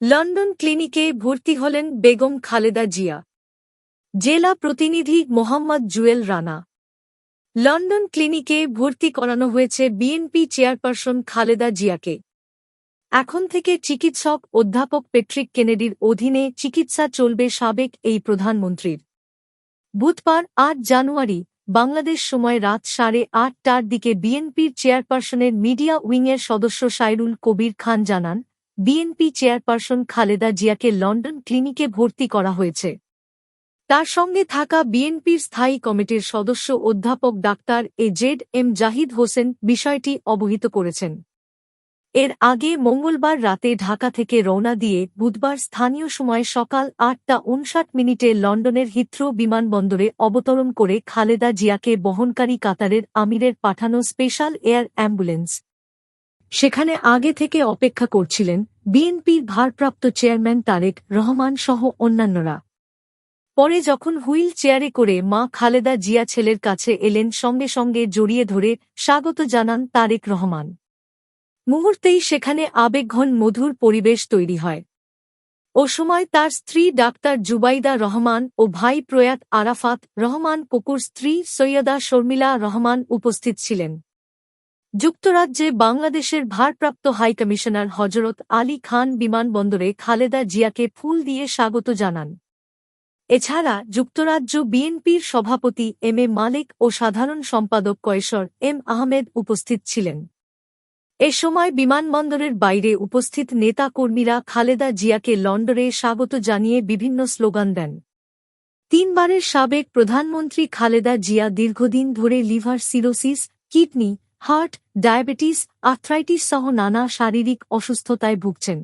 London ক্লিনিকে ভর্তি হলেন বেগম খালেদা জিয়া। জেলা প্রতিনিধি মোহাম্মদ জুয়েল রানা। লন্ডন ক্লিনিকে ভর্তি করানো হয়েছে বিএনপি চেয়ারপারসন খালেদা জিয়াকে। এখন থেকে চিকিৎসক অধ্যাপক পেট্রিক কেনেডির অধীনে চিকিৎসা চলবে সাবেক এই প্রধানমন্ত্রীর। বুধবার আট জানুয়ারি, বাংলাদেশ সময় রাত সাড়ে আটটার দিকে বিএনপির চেয়ারপারসনের মিডিয়া উইংয়ের সদস্য সাইরুল কবির খান জানান বিএনপি চেয়ারপারসন খালেদা জিয়াকে লন্ডন ক্লিনিকে ভর্তি করা হয়েছে। তার সঙ্গে থাকা বিএনপির স্থায়ী কমিটির সদস্য অধ্যাপক doctor A Z M Zahid Hossain বিষয়টি অবহিত করেছেন। এর আগে মঙ্গলবার রাতে ঢাকা থেকে রওনা দিয়ে বুধবার স্থানীয় সময় সকাল আটটা উনষাট মিনিটে লন্ডনের হিথ্রো বিমানবন্দরে অবতরণ করে খালেদা জিয়াকে বহনকারী কাতারের আমিরের পাঠানো স্পেশাল এয়ার অ্যাম্বুলেন্স সেখানে আগে থেকে অপেক্ষা করছিলেন বিএনপির ভারপ্রাপ্ত চেয়ারম্যান তারেক রহমান সহ অন্যান্যরা। পরে যখন হুইল চেয়ারে করে মা খালেদা জিয়া ছেলের কাছে এলেন সঙ্গে সঙ্গে জড়িয়ে ধরে স্বাগত জানান তারেক রহমান। মুহূর্তেই সেখানে আবেগঘন মধুর পরিবেশ তৈরি হয়। ও সময় তার স্ত্রী ডাক্তার জুবাইদা রহমান ও ভাই প্রয়াত আরাফাত রহমান কুকুর স্ত্রী সৈয়দা শর্মিলা রহমান উপস্থিত ছিলেন। যুক্তরাজ্যে বাংলাদেশের ভারপ্রাপ্ত হাইকমিশনার হজরত আলী খান বিমানবন্দরে খালেদা জিয়াকে ফুল দিয়ে স্বাগত জানান। এছাড়া যুক্তরাজ্য বিএনপির সভাপতি এম এ মালিক ও সাধারণ সম্পাদক কয়েশর এম আহমেদ উপস্থিত ছিলেন। এ সময় বিমানবন্দরের বাইরে উপস্থিত নেতা কর্মীরা খালেদা জিয়াকে লন্ডনে স্বাগত জানিয়ে বিভিন্ন স্লোগান দেন। তিনবারের সাবেক প্রধানমন্ত্রী খালেদা জিয়া দীর্ঘদিন ধরে liver cirrhosis, kidney heart diabetes arthritis সহ নানা শারীরিক অসুস্থতায় ভুগছেন।